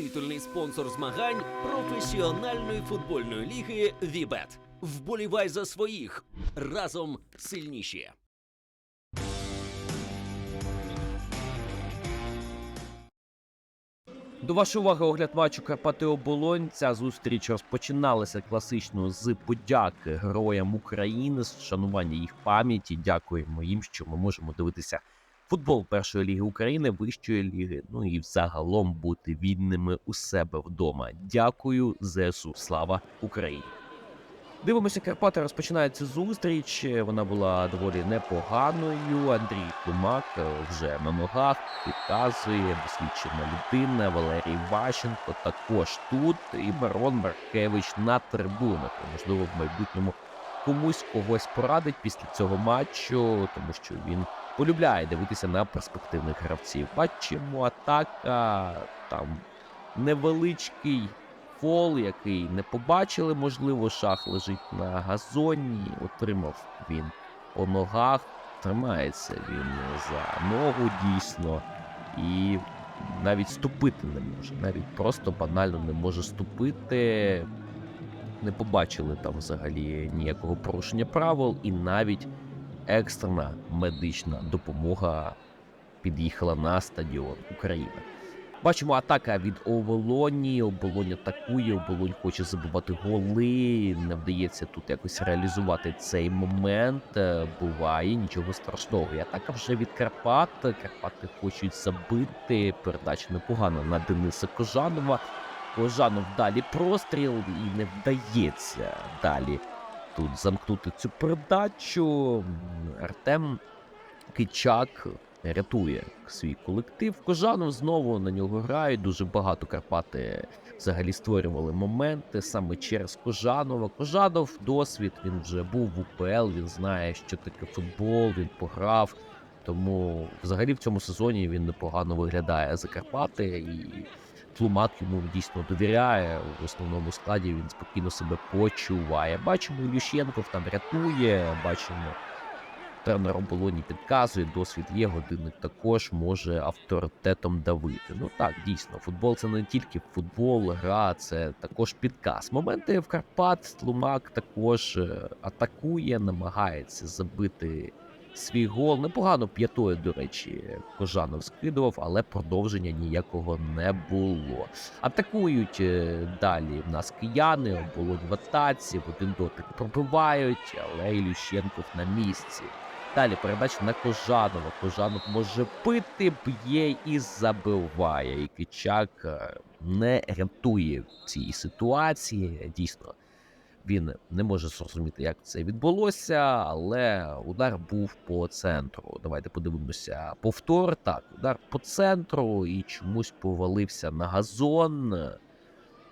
титульний спонсор змагань професіональної футбольної ліги Вібет. Вболівай за своїх разом сильніші. До вашої уваги огляд матчу Карпати Оболонь. Ця зустріч розпочиналася класично з подяки героям України, з шанування їх пам'яті. Дякуємо їм, що ми можемо дивитися футбол першої ліги України, вищої ліги. Ну і взагалом бути вільними у себе вдома. Дякую, ЗСУ. Слава Україні! Дивимося, Карпати розпочинається зустріч. Вона була доволі непоганою. Андрій е, вже ногах підказує досвідчена людина. Валерій Ващенко також тут. І Барон Маркевич на трибунах. Можливо, в майбутньому комусь когось порадить після цього матчу, тому що він полюбляє дивитися на перспективних гравців. Бачимо атака там невеличкий фол, який не побачили, можливо, шах лежить на газоні. Отримав він по ногах. Тримається він за ногу дійсно і навіть ступити не може. Навіть просто банально не може ступити. Не побачили там взагалі ніякого порушення правил, і навіть екстрена медична допомога під'їхала на стадіон України. Бачимо атака від Оболоні. Оболонь атакує, Оболонь хоче забивати голи. Не вдається тут якось реалізувати цей момент. Е, Буває нічого страшного. І атака вже від Карпат. Карпати хочуть забити. Передача непогана на Дениса Кожанова. Кожанов далі простріл і не вдається далі тут замкнути цю передачу. Артем Кичак рятує свій колектив. Кожанов знову на нього грають. Дуже багато Карпати взагалі створювали моменти саме через Кожанова. Кожанов досвід. Він вже був в УПЛ. Він знає, що таке футбол. Він пограв. Тому взагалі в цьому сезоні він непогано виглядає за Карпати і. Тлумак йому дійсно довіряє в основному складі. Він спокійно себе почуває. Бачимо, Ющенков там рятує. Бачимо, тренер оболоні підказує. Досвід є. Годинник також може авторитетом давити. Ну так, дійсно, футбол це не тільки футбол, гра, це також підказ. Моменти в Карпат Тлумак також е, атакує, намагається забити. Свій гол непогано п'ятою, до речі, Кожанов скидував, але продовження ніякого не було. Атакують е, далі в нас кияни, оболонь в атаці, один дотик пробивають, але Ілющенков на місці. Далі передача на Кожанова. Кожанов може пити, б'є і забиває. І Кичак е, не рятує в цій ситуації. Дійсно, він не може зрозуміти, як це відбулося, але удар був по центру. Давайте подивимося. Повтор. Так, удар по центру і чомусь повалився на газон.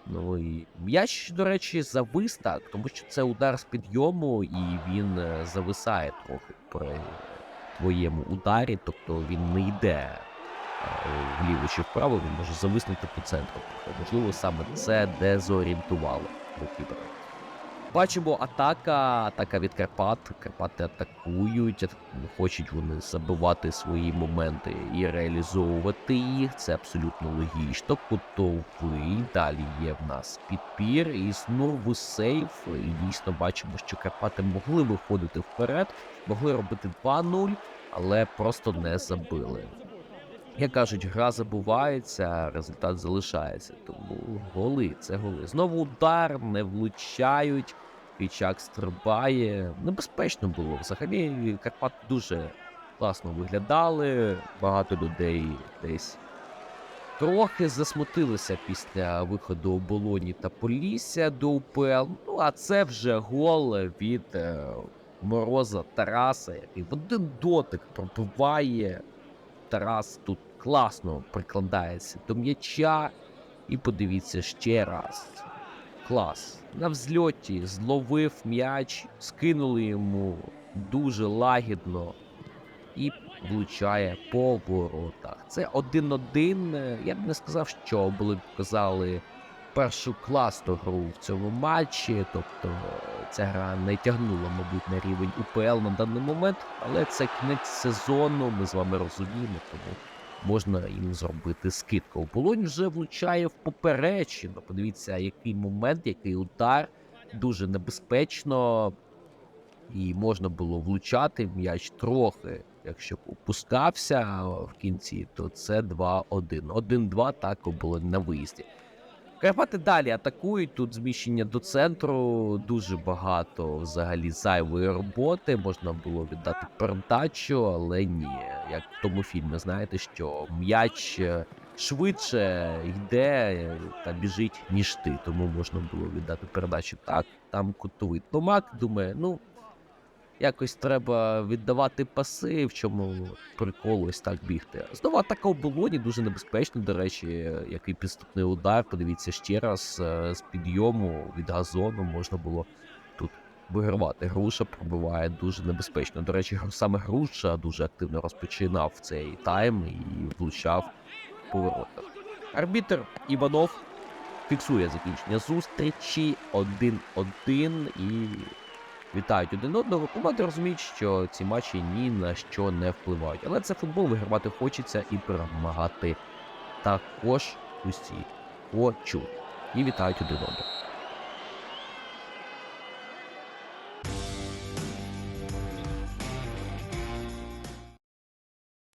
Ну і м'яч, до речі, завис так, тому що це удар з підйому, і він е, зависає трохи при твоєму ударі, тобто він не йде е, вліво чи вправо, він може зависнути по центру. Можливо, саме це дезорієнтувало голкіпера. Бачимо атака, атака від Карпат. Карпати атакують, хочуть вони забивати свої моменти і реалізовувати їх. Це абсолютно логічно. Кутовий. Далі є в нас підпір і знову сейф. І дійсно бачимо, що Карпати могли виходити вперед, могли робити 2-0, але просто не забили. Як кажуть, гра забувається, результат залишається. Тому голи це голи. Знову удар, не влучають. Пічак стрибає. Небезпечно було. Взагалі Карпат дуже класно виглядали. Багато людей десь трохи засмутилися після виходу оболоні та Полісся до УПЛ. Ну а це вже гол від е, Мороза Тараса, який в один дотик пробиває. Тарас тут класно прикладається до м'яча. І подивіться ще раз. Клас. На взльоті зловив м'яч, скинули йому дуже лагідно і влучає по воротах. Це один-один. Я б не сказав, що були б показали першу класну гру в цьому матчі. Тобто ця гра не тягнула, мабуть, на рівень УПЛ на даний момент, але це кінець сезону. Ми з вами розуміємо, тому можна їм зробити скидку. Оболонь вже влучає в поперечину. Подивіться, який момент, який удар. Дуже небезпечно. І можна було влучати м'яч трохи. Якщо опускався в кінці, то це 2-1. 1-2 так оболонь на виїзді. Карпати далі атакують. Тут зміщення до центру, дуже багато взагалі зайвої роботи. Можна було віддати передачу, але ні. Як в тому фільмі, знаєте, що м'яч е, швидше йде та біжить, ніж ти. Тому можна було віддати передачу. Так, там кутовий Томак думає, ну. Якось треба віддавати паси, в чому прикол ось так бігти. Знову атака у болоні дуже небезпечно, до речі, який підступний удар. Подивіться ще раз е, з підйому від газону можна було тут вигравати. Груша пробиває дуже небезпечно. До речі, саме груша дуже активно розпочинав цей тайм і влучав в поворотах. Арбітер Іванов фіксує закінчення зустрічі 1-1 і вітають один одного. Команди розуміють, що ці матчі ні на що не впливають. Але це футбол, вигравати хочеться і перемагати також усі хочуть. І вітають один одного.